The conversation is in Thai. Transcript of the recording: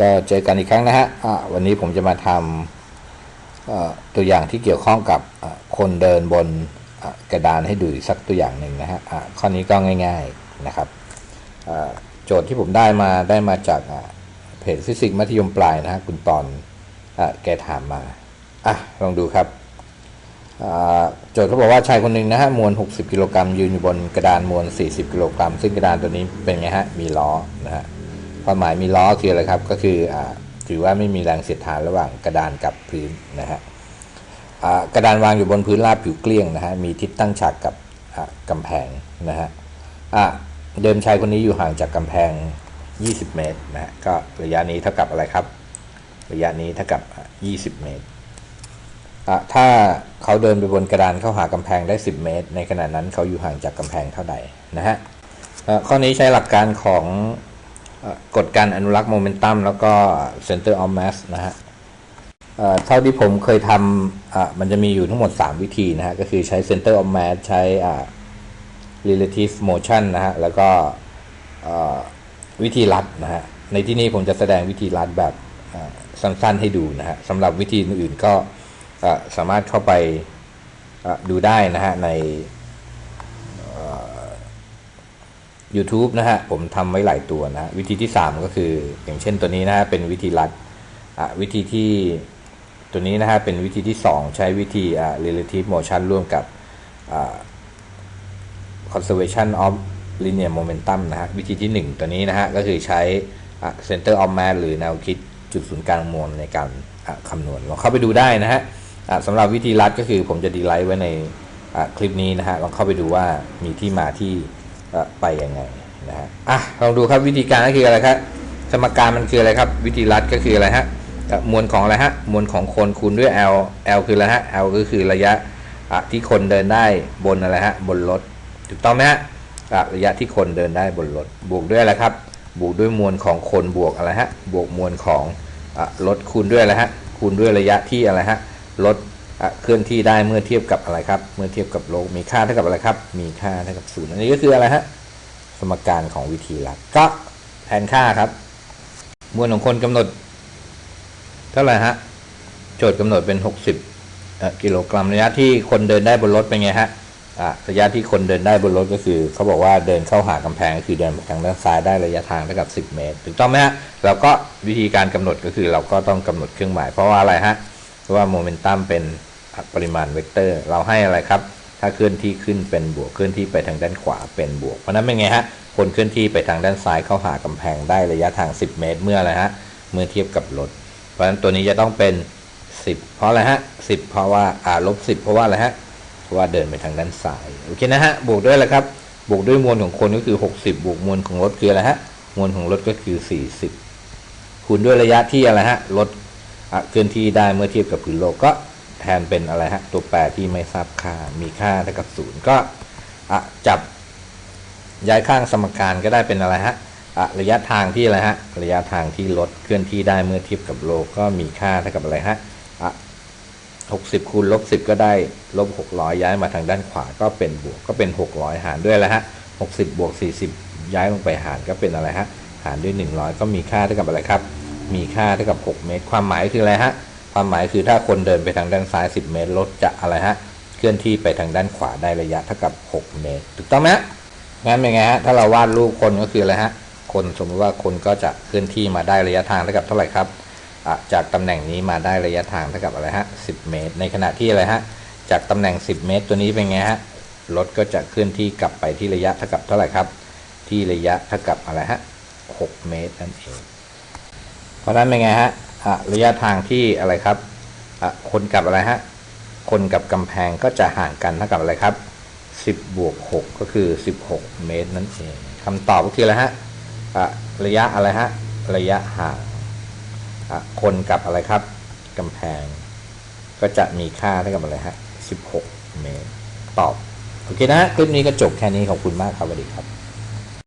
ก็เจอกันอีกครั้งนะฮะวันนี้ผมจะมาทำตัวอย่างที่เกี่ยวข้องกับคนเดินบนกระดานให้ดูสักตัวอย่างหนึ่งนะฮะข้อนี้ก็ง่าย ๆนะครับโจทย์ที่ผมได้มาได้มาจากเพจฟิสิกส์มัธยมปลายนะฮะคุณตอนอแกถามมาอะลองดูครับโจทย์เขาบอกว่าชายคนหนึ่งนะฮะมวล 60 กิโลกรัมยืนอยู่บนกระดานมวล 40 กิโลกรัมซึ่งกระดานตัวนี้เป็นไงฮะมีล้อนะฮะ ความหมายมีล้อคืออะไรครับ ก็คืออถือว่าไม่มีแรงเสียดทานระหว่างกระดานกับพื้นนะฮะกระดานวางอยู่บนพื้นราบผิวเกลี้ยงนะฮะมีทิศตั้งฉากกับอ่ากำแพงนะฮะะเดิมชายคนนี้อยู่ห่างจากกำแพง 20 เมตรนะฮะก็ระยะนี้เท่ากับอะไรครับ ระยะนี้เท่ากับอะ20 เมตร ถ้าเขาเดินไปบนกระดานเข้าหากำแพงได้ 10 เมตร ในขณะนั้นเขาอยู่ห่างจากกำแพงเท่าใดนะฮะะข้อนี้ใช้หลักการของ กฎการอนุรักษ์โมเมนตัมแล้วก็ center of mass นะฮะเท่าที่ผมเคยทำมันจะมีอยู่ทั้งหมด 3 วิธีนะฮะ ก็คือใช้ center of mass ใช้ relative motion นะฮะ แล้วก็วิธีรัดนะฮะ ในที่นี้ผมจะแสดงวิธีรัดแบบสั้นๆให้ดูนะฮะสำหรับวิธีอื่นๆก็สามารถเข้าไปดูได้นะฮะใน YouTube นะฮะผมทำไว้หลายตัวนะ วิธีที่ 3 ก็คือ อย่างเช่นตัวนี้นะฮะเป็นวิธีรัดวิธีที่ตัวนี้นะฮะเป็นวิธีที่ 2 ใช้วิธี relative motion ร่วมกับ conservation of linear momentum นะฮะวิธีที่ 1 ตัวนี้นะฮะก็คือใช้ center of mass หรือแนวคิดจุดศูนย์กลางมวลในการคำนวณลองเข้าไปดูได้นะฮะสำหรับวิธีรัดก็คือผมจะดีไลท์ไว้ในคลิปนี้นะฮะลองเข้าไปดูว่ามีที่มาที่ ไปยังไงนะฮะอะลองดูครับวิธีการก็คืออะไรครับสมการมันคืออะไรครับ วิธีรัดก็คืออะไรฮะมวลของอะไรฮะมวลของคนคูณด้วย L L คืออะไรฮะ L ก็คือระยะอะที่คนเดินได้บนอะไรฮะบนรถถูกต้องไหมฮะะระยะที่คนเดินได้บนรถบวกด้วยอะไรครับ บวกด้วยมวลของคนบวกอะไรฮะบวกมวลของอะรถคูณด้วยอะไรฮะคูณด้วยระยะที่อะไรฮะรถ เคลื่อนที่ได้เมื่อเทียบกับอะไรครับ เมื่อเทียบกับโลกมีค่าเท่ากับอะไรครับ มีค่าเท่ากับศูนย์อันนี้ก็คืออะไรฮะสมการของวิธีรัดก็แทนค่าครับ มวลของคนกำหนด เท่าไหร่ฮะโจทย์กำหนดเป็น 60กิโลกรัมระยะที่คนเดินได้บนรถเป็นไงฮะอะระยะที่คนเดินได้บนรถก็คือเขาบอกว่าเดินเข้าหากำแพงก็คือเดินทางด้านซ้ายได้ระยะทางเท่ากับ 10 เมตร ถูกต้องไหมฮะเราก็วิธีการกำหนดก็คือเราก็ต้องกำหนดเครื่องหมายเพราะว่าอะไรฮะเพราะว่าโมเมนตัมเป็น ปริมาณเวกเตอร์ เราให้อะไรครับ ถ้าเคลื่อนที่ขึ้นเป็นบวกเคลื่อนที่ไปทางด้านขวาเป็นบวก เพราะนั้นเป็นไงฮะคนเคลื่อนที่ไปทางด้านซ้ายเข้าหากำแพงได้ระยะทาง 10 เมตร เมื่ออะไรฮะเมื่อเทียบกับรถเพราะฉะนั้นตัวนี้จะต้องเป็น 10 เพราะอะไรฮะ10 เพราะว่าอ่าลบ10 เพราะว่าอะไรฮะเพราะว่าเดินไปทางด้านซ้ายโอเคนะฮะบวกด้วยอะไรครับบวกด้วยมวลของคนก็คือ 60 บวกมวลของรถคืออะไรฮะมวลของรถก็คือ 40 คูณด้วยระยะที่อะไรฮะรถเคลื่อนที่ได้เมื่อเทียบกับพื้นโลกก็ แทนเป็นอะไรฮะ ตัวแปรที่ไม่ทราบค่า มีค่าเท่ากับศูนย์ก็อะจับย้ายข้างสมการก็ได้เป็นอะไรฮะอะระยะทางที่อะไรฮะ ระยะทางที่รถเคลื่อนที่ได้เมื่อเทียบกับโลกก็มีค่าเท่ากับอะไรฮะอะ60คูณลบ10ก็ได้ลบ600ย้ายมาทางด้านขวาก็เป็นบวกก็เป็น600หารด้วยอะไรฮะ60บวก40ย้ายลงไปหารก็เป็นอะไรฮะ หารด้วย100ก็มีค่าเท่ากับอะไรครับ มีค่าเท่ากับ6เมตร ความหมายคืออะไรฮะ ความหมายคือถ้าคนเดินไปทางด้านซ้าย 10 เมตรรถจะอะไรฮะ เคลื่อนที่ไปทางด้านขวาได้ระยะเท่ากับ 6 เมตร ถูกต้องไหมงั้นเป็นไงฮะ ถ้าเราวาดรูปคนก็คืออะไรฮะ คนสมมติว่าคนก็จะเคลื่อนที่มาได้ระยะทางเท่ากับเท่าไหร่ครับ จากตำแหน่งนี้มาได้ระยะทางเท่ากับอะไรฮะ 10 เมตร ในขณะที่อะไรฮะ จากตำแหน่ง 10 เมตร ตัวนี้เป็นไงฮะ รถก็จะเคลื่อนที่กลับไปที่ระยะเท่ากับเท่าไหร่ครับ ที่ระยะเท่ากับอะไรฮะ 6 เมตรนั่นเอง เพราะนั้นเป็นไงฮะ ระยะทางที่อะไรครับคนกับอะไรฮะคนกับกำแพงก็จะห่างกันเท่ากับอะไรครับ 10 บวก 6 ก็คือ 16 เมตรนั่นเองคำตอบก็คืออะไรฮะระยะอะไรฮะระยะห่างคนกับอะไรครับกำแพง ก็จะมีค่าเท่ากับอะไรฮะ16 เมตร ตอบ โอเคนะฮะคลิปนี้ก็จบแค่นี้ขอบคุณมากครับสวัสดีครับ